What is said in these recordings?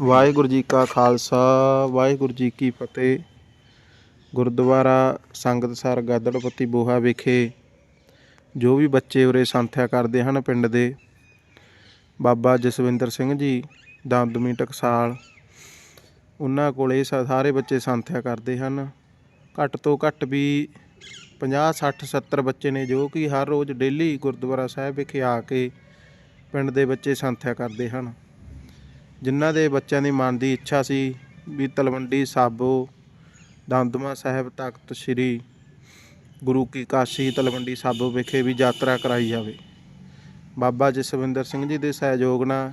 ਵਾਹਿਗੁਰੂ ਜੀ ਕਾ ਖਾਲਸਾ, ਵਾਹਿਗੁਰੂ ਜੀ ਕੀ ਫਤਿਹ। ਗੁਰਦੁਆਰਾ ਸੰਗਤਸਰ ਗਾਦੜਪੱਤੀ ਬੋਹਾ ਵਿਖੇ ਜੋ ਵੀ ਬੱਚੇ ਉਰੇ ਸੰਥਿਆ ਕਰਦੇ ਹਨ ਪਿੰਡ ਦੇ, ਬਾਬਾ ਜਸਵਿੰਦਰ ਸਿੰਘ ਜੀ ਦਮਦਮੀ ਟਕਸਾਲ, ਉਹਨਾਂ ਕੋਲੇ ਸ- ਸਾਰੇ ਬੱਚੇ ਸੰਥਿਆ ਕਰਦੇ ਹਨ। ਘੱਟ ਤੋਂ ਘੱਟ ਵੀ 50 60 70 ਬੱਚੇ ਨੇ ਜੋ ਕਿ ਹਰ ਰੋਜ਼ ਡੇਲੀ ਗੁਰਦੁਆਰਾ ਸਾਹਿਬ ਵਿਖੇ ਆ ਕੇ ਪਿੰਡ ਦੇ ਬੱਚੇ ਸੰਥਿਆ ਕਰਦੇ ਹਨ। ਜਿਨ੍ਹਾਂ ਦੇ ਬੱਚਿਆਂ ਦੀ ਮਨ ਦੀ ਇੱਛਾ ਸੀ ਵੀ ਤਲਵੰਡੀ ਸਾਬੋ, ਦਮਦਮਾ ਸਾਹਿਬ ਤਖਤ ਸ੍ਰੀ ਗੁਰੂ ਕੀ ਕਾਸ਼ੀ ਤਲਵੰਡੀ ਸਾਬੋ ਵਿਖੇ ਵੀ ਯਾਤਰਾ ਕਰਾਈ ਜਾਵੇ। ਬਾਬਾ ਜਸਵਿੰਦਰ ਸਿੰਘ ਜੀ ਦੇ ਸਹਿਯੋਗ ਨਾਲ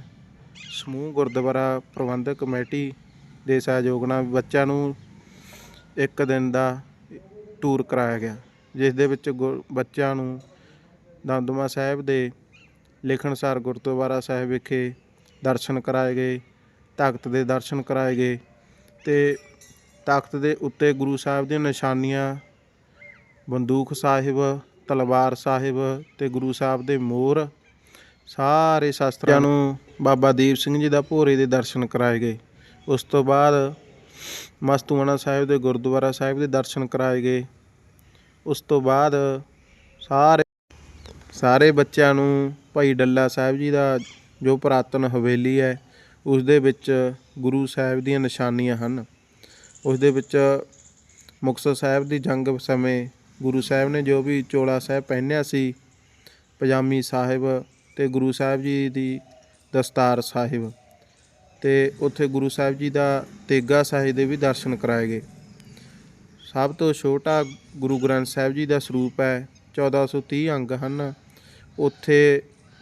ਸਮੂਹ ਗੁਰਦੁਆਰਾ ਪ੍ਰਬੰਧਕ ਕਮੇਟੀ ਦੇ ਸਹਿਯੋਗ ਨਾਲ ਬੱਚਿਆਂ ਨੂੰ ਇੱਕ ਦਿਨ ਦਾ ਟੂਰ ਕਰਾਇਆ ਗਿਆ, ਜਿਸ ਦੇ ਵਿੱਚ ਗੁਰ- ਬੱਚਿਆਂ ਨੂੰ ਦਮਦਮਾ ਸਾਹਿਬ ਦੇ ਲਿਖਣਸਾਰ ਗੁਰਦੁਆਰਾ ਸਾਹਿਬ ਵਿਖੇ ਦਰਸ਼ਨ ਕਰਾਏ ਗਏ ਤਖਤ ਦੇ ਦਰਸ਼ਨ ਕਰਾਏ ਗਏ ਤੇ ਤਖਤ ਦੇ ਉੱਤੇ ਗੁਰੂ ਸਾਹਿਬ ਦੀਆਂ ਨਿਸ਼ਾਨੀਆਂ, ਬੰਦੂਕ ਸਾਹਿਬ, ਤਲਵਾਰ ਸਾਹਿਬ ਤੇ ਗੁਰੂ ਸਾਹਿਬ ਦੇ ਮੋਹਰ, ਸਾਰੇ ਸ਼ਾਸਤਰਾਂ ਨੂੰ ਬਾਬਾ ਦੀਪ ਸਿੰਘ ਜੀ ਦਾ ਭੋਰੇ ਦੇ ਦਰਸ਼ਨ ਕਰਾਏ ਗਏ। ਉਸ ਤੋਂ ਬਾਅਦ ਮਸਤੂਆਣਾ ਸਾਹਿਬ ਦੇ ਗੁਰਦੁਆਰਾ ਸਾਹਿਬ ਦੇ ਦਰਸ਼ਨ ਕਰਾਏ ਗਏ। ਉਸ ਤੋਂ ਬਾਅਦ ਸਾਰੇ ਸਾਰੇ ਬੱਚਿਆਂ ਨੂੰ ਭਾਈ ਡੱਲਾ ਸਾਹਿਬ ਜੀ ਦਾ ਜੋ ਪੁਰਾਤਨ ਹਵੇਲੀ ਹੈ ਉਸ ਦੇ ਵਿੱਚ ਗੁਰੂ ਸਾਹਿਬ ਦੀਆਂ ਨਿਸ਼ਾਨੀਆਂ ਹਨ। ਉਸ ਦੇ ਵਿੱਚ ਮੁਕਤਸਰ ਸਾਹਿਬ ਦੀ ਜੰਗ ਸਮੇਂ ਗੁਰੂ ਸਾਹਿਬ ਨੇ ਜੋ ਵੀ ਚੋਲਾ ਸਾਹਿਬ ਪਹਿਨਿਆ ਸੀ, ਪਜਾਮੀ ਸਾਹਿਬ ਤੇ ਗੁਰੂ ਸਾਹਿਬ ਜੀ ਦੀ ਦਸਤਾਰ ਸਾਹਿਬ ਤੇ ਉੱਥੇ ਗੁਰੂ ਸਾਹਿਬ ਜੀ ਦਾ ਤੇਗਾ ਸਾਹਿਬ ਦੇ ਵੀ ਦਰਸ਼ਨ ਕਰਾਏ ਗਏ। ਸਭ ਤੋਂ ਛੋਟਾ ਗੁਰੂ ਗ੍ਰੰਥ ਸਾਹਿਬ ਜੀ ਦਾ ਸਰੂਪ ਹੈ 1430 ਅੰਗ ਹਨ। ਉੱਥੇ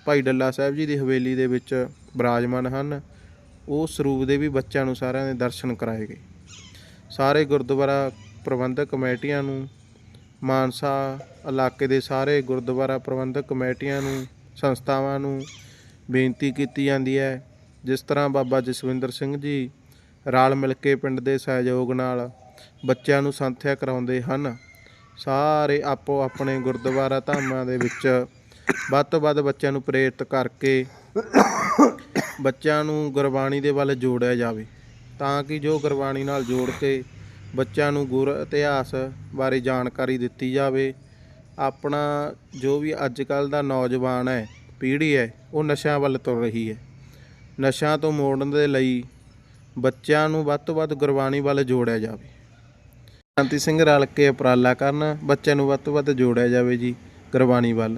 ਭਾਈ ਡੱਲਾ ਸਾਹਿਬ ਜੀ ਦੀ ਹਵੇਲੀ ਦੇ ਵਿੱਚ ਬਿਰਾਜਮਾਨ ਹਨ। ਉਹ ਸਰੂਪ ਦੇ ਵੀ ਬੱਚਿਆਂ ਨੂੰ ਸਾਰਿਆਂ ਦੇ ਦਰਸ਼ਨ ਕਰਾਏ ਗਏ। ਸਾਰੇ ਗੁਰਦੁਆਰਾ ਪ੍ਰਬੰਧਕ ਕਮੇਟੀਆਂ ਨੂੰ, ਮਾਨਸਾ ਇਲਾਕੇ ਦੇ ਸਾਰੇ ਗੁਰਦੁਆਰਾ ਪ੍ਰਬੰਧਕ ਕਮੇਟੀਆਂ ਨੂੰ, ਸੰਸਥਾਵਾਂ ਨੂੰ ਬੇਨਤੀ ਕੀਤੀ ਜਾਂਦੀ ਹੈ। ਜਿਸ ਤਰ੍ਹਾਂ ਬਾਬਾ ਜਸਵਿੰਦਰ ਸਿੰਘ ਜੀ ਰਲ ਮਿਲ ਕੇ ਪਿੰਡ ਦੇ ਸਹਿਯੋਗ ਨਾਲ ਬੱਚਿਆਂ ਨੂੰ ਸੰਥਿਆ ਕਰਾਉਂਦੇ ਹਨ, ਸਾਰੇ ਆਪੋ ਆਪਣੇ ਗੁਰਦੁਆਰਾ ਧਾਮਾਂ ਦੇ ਵਿੱਚ ਵੱਧ ਤੋਂ ਵੱਧ ਬੱਚਿਆਂ ਨੂੰ ਪ੍ਰੇਰਿਤ ਕਰਕੇ ਬੱਚਿਆਂ ਨੂੰ ਗੁਰਬਾਣੀ ਦੇ ਵੱਲ ਜੋੜਿਆ ਜਾਵੇ। ਤਾਂ ਕਿ ਜੋ ਗੁਰਬਾਣੀ ਨਾਲ ਜੋੜ ਕੇ ਬੱਚਿਆਂ ਨੂੰ ਗੁਰ ਇਤਿਹਾਸ ਬਾਰੇ ਜਾਣਕਾਰੀ ਦਿੱਤੀ ਜਾਵੇ। ਆਪਣਾ ਜੋ ਵੀ ਅੱਜ ਕੱਲ ਦਾ ਨੌਜਵਾਨ ਹੈ, ਪੀੜ੍ਹੀ ਹੈ, ਉਹ ਨਸ਼ਿਆਂ ਵੱਲ ਤੁਰ ਰਹੀ ਹੈ। ਨਸ਼ਿਆਂ ਤੋਂ ਮੋੜਨ ਦੇ ਲਈ ਬੱਚਿਆਂ ਨੂੰ ਵੱਧ ਤੋਂ ਵੱਧ ਗੁਰਬਾਣੀ ਵੱਲ ਜੋੜਿਆ ਜਾਵੇ। ਸ਼ਾਂਤੀ ਸਿੰਘ ਰਲ ਕੇ ਉਪਰਾਲਾ ਕਰਨ, ਬੱਚਿਆਂ ਨੂੰ ਵੱਧ ਤੋਂ ਵੱਧ ਜੋੜਿਆ ਜਾਵੇ ਜੀ, ਗੁਰਬਾਣੀ ਵੱਲ।